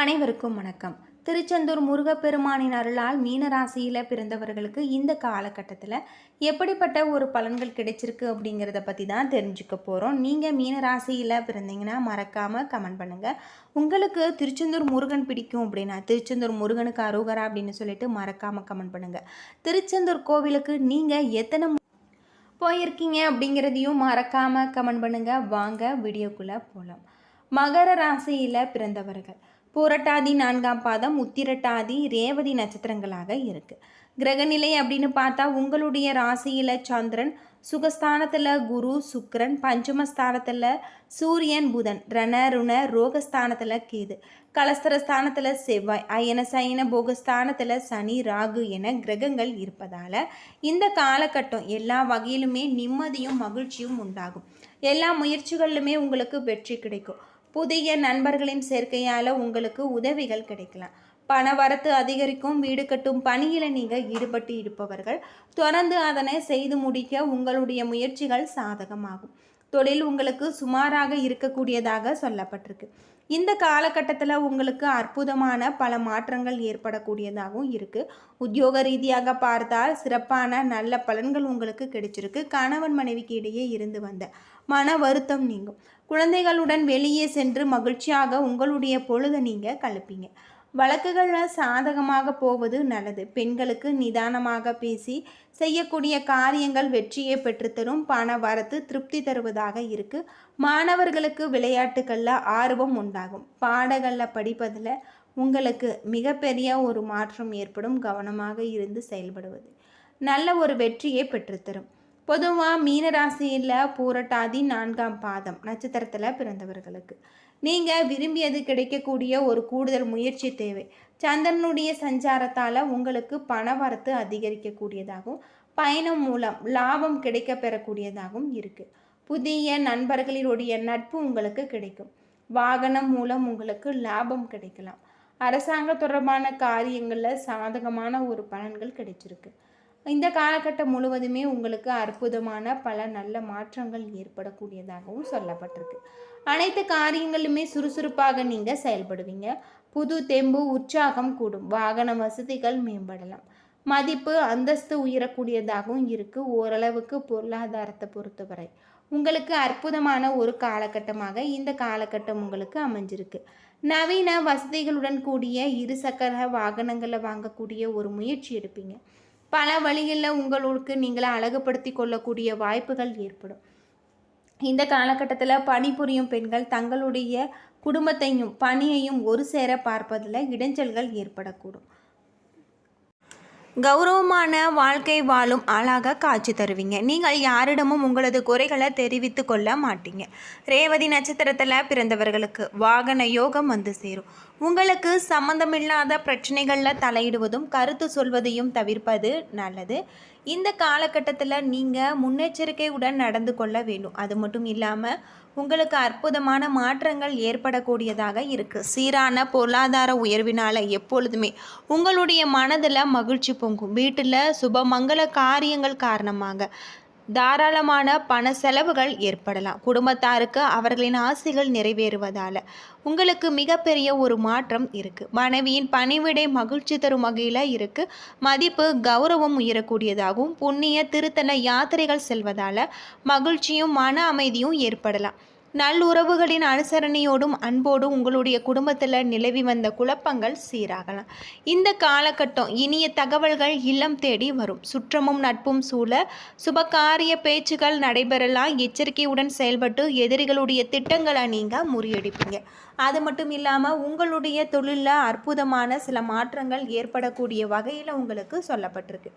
அனைவருக்கும் வணக்கம். திருச்செந்தூர் முருகப்பெருமானின் அருளால் மீனராசியில் பிறந்தவர்களுக்கு இந்த காலகட்டத்தில் எப்படிப்பட்ட ஒரு பலன்கள் கிடைச்சிருக்கு அப்படிங்கிறத பற்றி தான் தெரிஞ்சுக்க போகிறோம் நீங்கள் மீனராசியில் பிறந்தீங்கன்னா மறக்காமல் கமெண்ட் பண்ணுங்கள் உங்களுக்கு திருச்செந்தூர் முருகன் பிடிக்கும் அப்படின்னா திருச்செந்தூர் முருகனுக்கு அருகரா அப்படின்னு சொல்லிட்டு மறக்காமல் கமெண்ட் பண்ணுங்கள் திருச்செந்தூர் கோவிலுக்கு நீங்கள் எத்தனை போயிருக்கீங்க அப்படிங்கிறதையும் மறக்காமல் கமெண்ட் பண்ணுங்கள் வாங்க வீடியோக்குள்ளே போகலாம் மகர ராசியில் பிறந்தவர்கள். பூரட்டாதி நான்காம் பாதம் உத்திரட்டாதி ரேவதி நட்சத்திரங்களாக இருக்குது கிரகநிலை அப்படின்னு பார்த்தா உங்களுடைய ராசியில் சந்திரன் சுகஸ்தானத்தில் குரு சுக்கரன் பஞ்சமஸ்தானத்தில் சூரியன் புதன் ரண ருண ரோகஸ்தானத்தில் கேது கலஸ்தரஸ்தானத்தில் செவ்வாய் அயன சயன போகஸ்தானத்தில் சனி ராகு என கிரகங்கள் இருப்பதால் இந்த காலகட்டம் எல்லா வகையிலுமே நிம்மதியும் மகிழ்ச்சியும் உண்டாகும். எல்லா முயற்சிகளிலுமே உங்களுக்கு வெற்றி கிடைக்கும். புதிய நண்பர்களின் சேர்க்கையால் உங்களுக்கு உதவிகள் கிடைக்கலாம். பண வரத்து அதிகரிக்கும் வீடு கட்டும் பணியில் நீங்கள் ஈடுபட்டு இருப்பவர்கள். தொடர்ந்து அதனை செய்து முடிக்க உங்களுடைய முயற்சிகள் சாதகமாகும். தொழில் உங்களுக்கு சுமாராக இருக்கக்கூடியதாக சொல்லப்பட்டிருக்கு. இந்த காலகட்டத்தில் உங்களுக்கு அற்புதமான பல மாற்றங்கள் ஏற்படக்கூடியதாகவும் இருக்குது உத்தியோக ரீதியாக பார்த்தால் சிறப்பான நல்ல பலன்கள் உங்களுக்கு கிடைச்சிருக்கு. கணவன் மனைவிக்கு இடையே இருந்து வந்த மன வருத்தம் நீங்கும். குழந்தைகளுடன் வெளியே சென்று மகிழ்ச்சியாக உங்களுடைய பொழுதை நீங்கள் கலப்பீங்க வழக்குகளில் சாதகமாக போவது நல்லது. பெண்களுக்கு நிதானமாக பேசி செய்யக்கூடிய காரியங்கள் வெற்றியை பெற்றுத்தரும். பண வரத்து திருப்தி தருவதாக இருக்கு. மாணவர்களுக்கு விளையாட்டுகளில் ஆர்வம் உண்டாகும். பாடங்களில் படிப்பதில் உங்களுக்கு மிகப்பெரிய ஒரு மாற்றம் ஏற்படும். கவனமாக இருந்து செயல்படுவது நல்ல ஒரு வெற்றியை பெற்றுத்தரும். பொதுவாக மீனராசியில் பூரட்டாதி நான்காம் பாதம் நட்சத்திரத்தில் பிறந்தவர்களுக்கு. நீங்கள் விரும்பியது கிடைக்கக்கூடிய ஒரு கூடுதல் முயற்சி தேவை. சந்திரனுடைய சஞ்சாரத்தால் உங்களுக்கு பண வரத்து அதிகரிக்கக்கூடியதாகவும் பயணம் மூலம் லாபம் கிடைக்க பெறக்கூடியதாகவும் இருக்குது புதிய நண்பர்களினுடைய நட்பு உங்களுக்கு கிடைக்கும். வாகனம் மூலம் உங்களுக்கு லாபம் கிடைக்கலாம். அரசாங்க தொடர்பான காரியங்களில் சாதகமான ஒரு பலன்கள் கிடைச்சிருக்கு. இந்த காலகட்டம் முழுவதுமே உங்களுக்கு அற்புதமான பல நல்ல மாற்றங்கள் ஏற்படக்கூடியதாகவும் சொல்லப்பட்டிருக்கு. அனைத்து காரியங்களுமே சுறுசுறுப்பாக நீங்கள் செயல்படுவீங்க. புது தெம்பு உற்சாகம் கூடும். வாகன வசதிகள் மேம்படலாம். மதிப்பு அந்தஸ்து உயரக்கூடியதாகவும் இருக்குது ஓரளவுக்கு பொருளாதாரத்தை பொறுத்தவரை உங்களுக்கு அற்புதமான ஒரு காலகட்டமாக இந்த காலகட்டம் உங்களுக்கு அமைஞ்சிருக்கு. நவீன வசதிகளுடன் கூடிய இருசக்கர வாகனங்களை வாங்கக்கூடிய ஒரு முயற்சி எடுப்பீங்க. பல வழிகளில் உங்களுக்கு நீங்களே அழகுபடுத்தி கொள்ளக்கூடிய வாய்ப்புகள் ஏற்படும். இந்த காலகட்டத்தில் பணிபுரியும் பெண்கள் தங்களுடைய குடும்பத்தையும் பணியையும் ஒரு சேர பார்ப்பதில் இடைஞ்சல்கள் ஏற்படக்கூடும். கௌரவமான வாழ்க்கை வாழும் ஆளாக காட்சி தருவீங்க. நீங்கள் யாரிடமும் உங்களது குறைகளை தெரிவித்து கொள்ள மாட்டீங்க. ரேவதி நட்சத்திரத்தில் பிறந்தவர்களுக்கு வாகன யோகம் வந்து சேரும். உங்களுக்கு சம்பந்தமில்லாத பிரச்சனைகளில் தலையிடுவதும் கருத்து சொல்வதையும் தவிர்ப்பது நல்லது. இந்த காலகட்டத்தில் நீங்கள் முன்னெச்சரிக்கையுடன் நடந்து கொள்ள வேண்டும். அது மட்டும் இல்லாமல் உங்களுக்கு அற்புதமான மாற்றங்கள் ஏற்படக்கூடியதாக இருக்குது சீரான பொருளாதார உயர்வினால் எப்பொழுதுமே உங்களுடைய மனதில் மகிழ்ச்சி பொங்கும். வீட்டில் சுபமங்கல காரியங்கள் காரணமாக தாராளமான பண செலவுகள் ஏற்படலாம். குடும்பத்தாருக்கு அவர்களின் ஆசைகள் நிறைவேறுவதால் உங்களுக்கு மிகப்பெரிய ஒரு மாற்றம் இருக்குது மனைவியின் பணிவிடை மகிழ்ச்சி தரும் வகையில் இருக்குது மதிப்பு கௌரவம் உயரக்கூடியதாகவும் புண்ணிய திருத்தல யாத்திரைகள் செல்வதால் மகிழ்ச்சியும் மன அமைதியும் ஏற்படலாம். நல்லுறவுகளின் அனுசரணையோடும் அன்போடும் உங்களுடைய குடும்பத்தில் நிலவி வந்த குழப்பங்கள் சீராகலாம். இந்த காலகட்டம் இனிய தகவல்கள் இல்லம் தேடி வரும். சுற்றமும் நட்பும் சூழ சுபகாரிய பேச்சுகள் நடைபெறலாம். எச்சரிக்கையுடன் செயல்பட்டு எதிரிகளுடைய திட்டங்களை நீங்கள் முறியடிப்பீங்க. அது மட்டும் இல்லாமல் உங்களுடைய தொழிலில் அற்புதமான சில மாற்றங்கள் ஏற்படக்கூடிய வகையில் உங்களுக்கு சொல்லப்பட்டிருக்கு.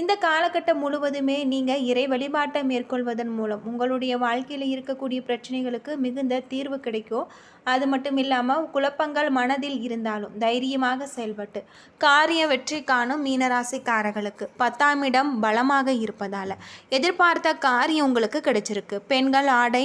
இந்த காலகட்டம் முழுவதுமே நீங்கள் இறை வழிபாட்டை மேற்கொள்வதன் மூலம் உங்களுடைய வாழ்க்கையில் இருக்கக்கூடிய பிரச்சனைகளுக்கு மிகுந்த தீர்வு கிடைக்கும். அது மட்டும் இல்லாமல் குழப்பங்கள் மனதில் இருந்தாலும் தைரியமாக செயல்பட்டு காரிய வெற்றி காணும் மீனராசிக்காரர்களுக்கு பத்தாம் இடம் பலமாக இருப்பதால் எதிர்பார்த்த காரியம் உங்களுக்கு கிடைச்சிருக்கு. பெண்கள் ஆடை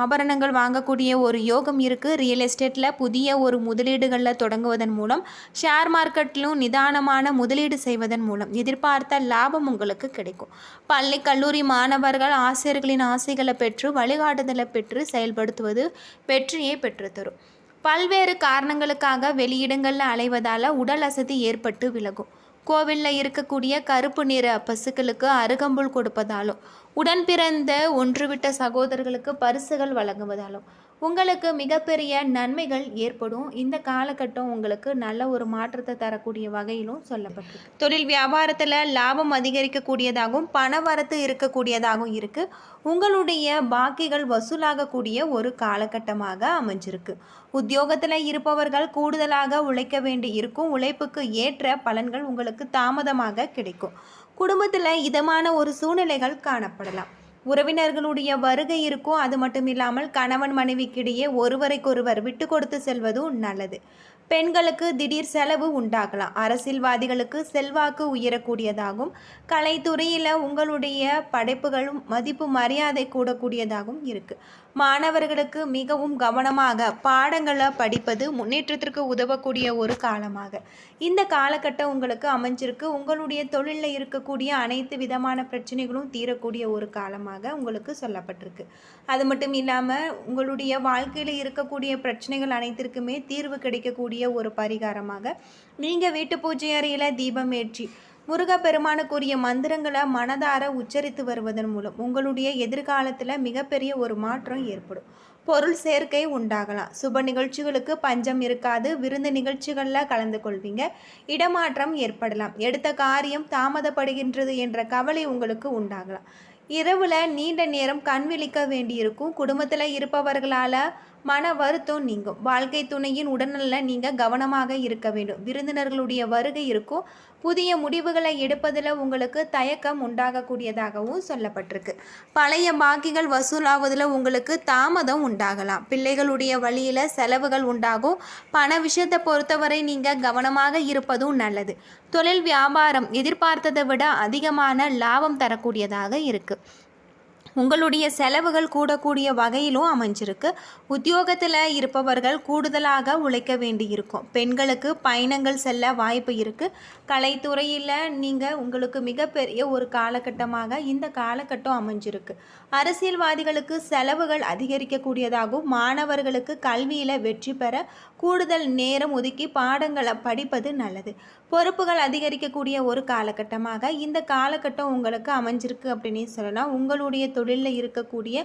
ஆபரணங்கள் வாங்கக்கூடிய ஒரு யோகம் இருக்குது ரியல் எஸ்டேட்டில் புதிய ஒரு முதலீடுகளில் தொடங்குவதன் மூலம் ஷேர் மார்க்கெட்டிலும் நிதானமான முதலீடு செய்வதன் மூலம் எதிர்பார்த்த லாபம் உங்களுக்கு கிடைக்கும். பள்ளி கல்லூரி மாணவர்கள் ஆசிரியர்களின் ஆசைகளை பெற்று வழிகாட்டுதலை பெற்று செயல்படுத்துவது வெற்றியை பெற்றுத்தரும். பல்வேறு காரணங்களுக்காக வெளியிடங்களில் அலைவதால் உடல் அசதி ஏற்பட்டு விலகும். கோவிலில் இருக்கக்கூடிய கருப்பு நிற பசுக்களுக்கு அருகம்புல் கொடுப்பதாலும் உடன் பிறந்த ஒன்றுவிட்ட சகோதரர்களுக்கு பரிசுகள் வழங்குவதாலும் உங்களுக்கு மிகப்பெரிய நன்மைகள் ஏற்படும். இந்த காலகட்டம் உங்களுக்கு நல்ல ஒரு மாற்றத்தை தரக்கூடிய வகையிலும் சொல்லப்பட்டிருக்கு. தொழில் வியாபாரத்தில் லாபம் அதிகரிக்கக்கூடியதாகவும் பண வரத்து இருக்கக்கூடியதாகவும் இருக்குது உங்களுடைய பாக்கிகள் வசூலாகக்கூடிய ஒரு காலகட்டமாக அமைஞ்சிருக்கு. உத்தியோகத்தில் இருப்பவர்கள் கூடுதலாக உழைக்க வேண்டி இருக்கும். உழைப்புக்கு ஏற்ற பலன்கள் உங்களுக்கு தாமதமாக கிடைக்கும். குடும்பத்தில் இதமான ஒரு சூழ்நிலைகள் காணப்படலாம். உறவினர்களுடைய வருகை இருக்கும் அது மட்டும் இல்லாமல் கணவன் மனைவிக்கிடையே ஒருவரைக்கொருவர் விட்டு கொடுத்து செல்வதும் நல்லது. பெண்களுக்கு திடீர் செலவு உண்டாகலாம். அரசியல்வாதிகளுக்கு செல்வாக்கு உயரக்கூடியதாகும். கலைத்துறையில் உங்களுடைய படைப்புகளும் மதிப்பு மரியாதை கூடக்கூடியதாகவும் இருக்குது மாணவர்களுக்கு மிகவும் கவனமாக பாடங்களை படிப்பது முன்னேற்றத்திற்கு உதவக்கூடிய ஒரு காலமாக. இந்த காலகட்டம் உங்களுக்கு அமைஞ்சிருக்கு. உங்களுடைய தொழிலில் இருக்கக்கூடிய அனைத்து விதமான பிரச்சனைகளும் தீரக்கூடிய ஒரு காலமாக உங்களுக்கு சொல்லப்பட்டிருக்கு. அது மட்டும் இல்லாமல் உங்களுடைய வாழ்க்கையில் இருக்கக்கூடிய பிரச்சனைகள் அனைத்திற்குமே தீர்வு கிடைக்கக்கூடிய ஒரு பரிகாரமாக நீங்கள் வீட்டு பூஜை அறையில் தீபம் ஏற்றி முருகப்பெருமானுக்குரிய மந்திரங்களை மனதார உச்சரித்து வருவதன் மூலம் உங்களுடைய எதிர்காலத்தில் மிகப்பெரிய ஒரு மாற்றம் ஏற்படும். பொருள் சேர்க்கை உண்டாகலாம். சுப நிகழ்ச்சிகளுக்கு பஞ்சம் இருக்காது. விருந்து நிகழ்ச்சிகளில் கலந்து கொள்வீங்க. இடமாற்றம் ஏற்படலாம். எடுத்த காரியம் தாமதப்படுகின்றது என்ற கவலை உங்களுக்கு உண்டாகலாம். இரவில் நீண்ட நேரம் கண் விழிக்க வேண்டியிருக்கும். குடும்பத்தில் இருப்பவர்களால் மன வருத்தம் நீங்கும். வாழ்க்கை துணையின் உடல்நல நீங்கள் கவனமாக இருக்க வேண்டும். விருந்தினர்களுடைய வருகை இருக்கும். புதிய முடிவுகளை எடுப்பதில் உங்களுக்கு தயக்கம் உண்டாகக்கூடியதாகவும் சொல்லப்பட்டிருக்கு. பழைய பாக்கிகள் வசூலாவதில் உங்களுக்கு தாமதம் உண்டாகலாம். பிள்ளைகளுடைய வழியில் செலவுகள் உண்டாகும். பண விஷயத்தை பொறுத்தவரை நீங்கள் கவனமாக இருப்பதும் நல்லது. தொழில் வியாபாரம் எதிர்பார்த்ததை விட அதிகமான லாபம் தரக்கூடியதாக இருக்குது உங்களுடைய செலவுகள் கூடக்கூடிய வகையிலும் அமைஞ்சிருக்கு. உத்தியோகத்தில் இருப்பவர்கள் கூடுதலாக உழைக்க வேண்டியிருக்கும். பெண்களுக்கு பயணங்கள் செல்ல வாய்ப்பு இருக்குது கலைத்துறையில் நீங்கள் உங்களுக்கு மிகப்பெரிய ஒரு காலகட்டமாக இந்த காலகட்டம் அமைஞ்சிருக்கு. அரசியல்வாதிகளுக்கு செலவுகள் அதிகரிக்கக்கூடியதாகவும் மாணவர்களுக்கு கல்வியில் வெற்றி பெற கூடுதல் நேரம் ஒதுக்கி பாடங்களை படிப்பது நல்லது. பொறுப்புகள் அதிகரிக்கக்கூடிய ஒரு காலகட்டமாக இந்த காலகட்டம் உங்களுக்கு அமைஞ்சிருக்கு அப்படின்னு சொல்லலாம். உங்களுடைய தொழிலில் இருக்கக்கூடிய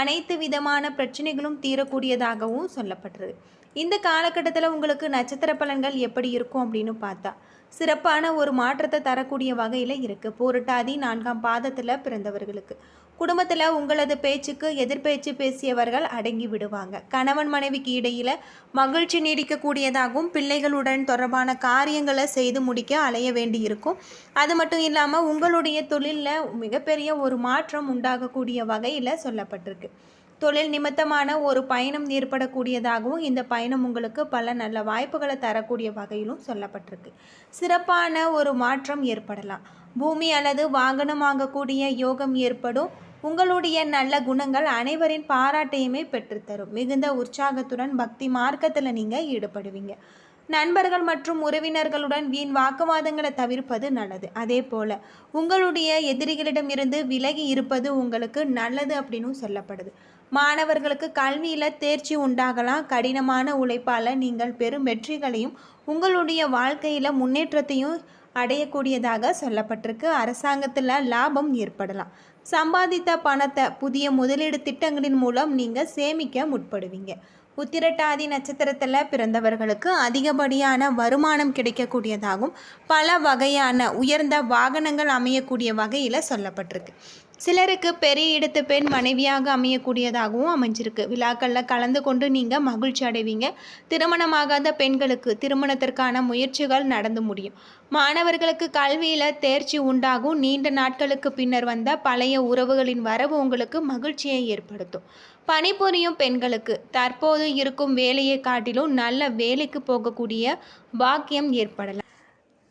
அனைத்து விதமான பிரச்சனைகளும் தீரக்கூடியதாகவும் சொல்லப்பட்டிருக்கு இந்த காலகட்டத்தில் உங்களுக்கு நட்சத்திர பலன்கள் எப்படி இருக்கும் அப்படின்னு பார்த்தா சிறப்பான ஒரு மாற்றத்தை தரக்கூடிய வகையில் இருக்குது போராட்டாதி நான்காம் பாதத்தில் பிறந்தவர்களுக்கு. குடும்பத்தில் உங்களது பேச்சுக்கு எதிர்பேச்சு பேசியவர்கள் அடங்கி விடுவாங்க. கணவன் மனைவிக்கு இடையில் மகிழ்ச்சி நீடிக்கக்கூடியதாகவும் பிள்ளைகளுடன் தொடர்பான காரியங்களை செய்து முடிக்க அலைய வேண்டி இருக்கும் அது மட்டும் இல்லாமல் உங்களுடைய தொழிலில் மிகப்பெரிய ஒரு மாற்றம் உண்டாகக்கூடிய வகையில் சொல்லப்பட்டிருக்கு. தொழில் நிமித்தமான ஒரு பயணம் ஏற்படக்கூடியதாகவும் இந்த பயணம் உங்களுக்கு பல நல்ல வாய்ப்புகளை தரக்கூடிய வகையிலும் சொல்லப்பட்டிருக்கு. சிறப்பான ஒரு மாற்றம் ஏற்படலாம். பூமி அல்லது வாகனம் வாங்கக்கூடிய யோகம் ஏற்படும். உங்களுடைய நல்ல குணங்கள் அனைவரின் பாராட்டையுமே பெற்றுத்தரும். மிகுந்த உற்சாகத்துடன் பக்தி மார்க்கத்தில் நீங்கள் ஈடுபடுவீங்க. நண்பர்கள் மற்றும் உறவினர்களுடன் வீண் வாக்குவாதங்களை தவிர்ப்பது நல்லது. அதே போல் உங்களுடைய எதிரிகளிடமிருந்து விலகி இருப்பது உங்களுக்கு நல்லது அப்படின்னு சொல்லப்படுது. மாணவர்களுக்கு கல்வியில் தேர்ச்சி உண்டாகலாம். கடினமான உழைப்பால் நீங்கள் பெரும் வெற்றிகளையும் உங்களுடைய வாழ்க்கையில் முன்னேற்றத்தையும் அடையக்கூடியதாக சொல்லப்பட்டிருக்கு. அரசாங்கத்தில் லாபம் ஏற்படலாம். சம்பாதித்த பணத்தை புதிய முதலீடு திட்டங்களின் மூலம் நீங்கள் சேமிக்க முற்படுவீங்க. உத்திரட்டாதி நட்சத்திரத்தில் பிறந்தவர்களுக்கு அதிகப்படியான வருமானம் கிடைக்கக்கூடியதாகவும் பல வகையான உயர்ந்த வாகனங்கள் அமையக்கூடிய வகையில் சொல்லப்பட்டிருக்கு. சிலருக்கு பெரிய இடத்து பெண் மனைவியாக அமையக்கூடியதாகவும் அமைஞ்சிருக்கு. விழாக்களில் கலந்து கொண்டு நீங்கள் மகிழ்ச்சி அடைவீங்க. திருமணமாகாத பெண்களுக்கு திருமணத்திற்கான முயற்சிகள் நடந்து முடியும். மாணவர்களுக்கு கல்வியில் தேர்ச்சி உண்டாகும். நீண்ட நாட்களுக்கு பின்னர் வந்த பழைய உறவுகளின் வரவு உங்களுக்கு மகிழ்ச்சியை ஏற்படுத்தும். பணிபுரியும் பெண்களுக்கு தற்போது இருக்கும் வேலையை காட்டிலும் நல்ல வேலைக்கு போகக்கூடிய பாக்கியம் ஏற்படலாம்.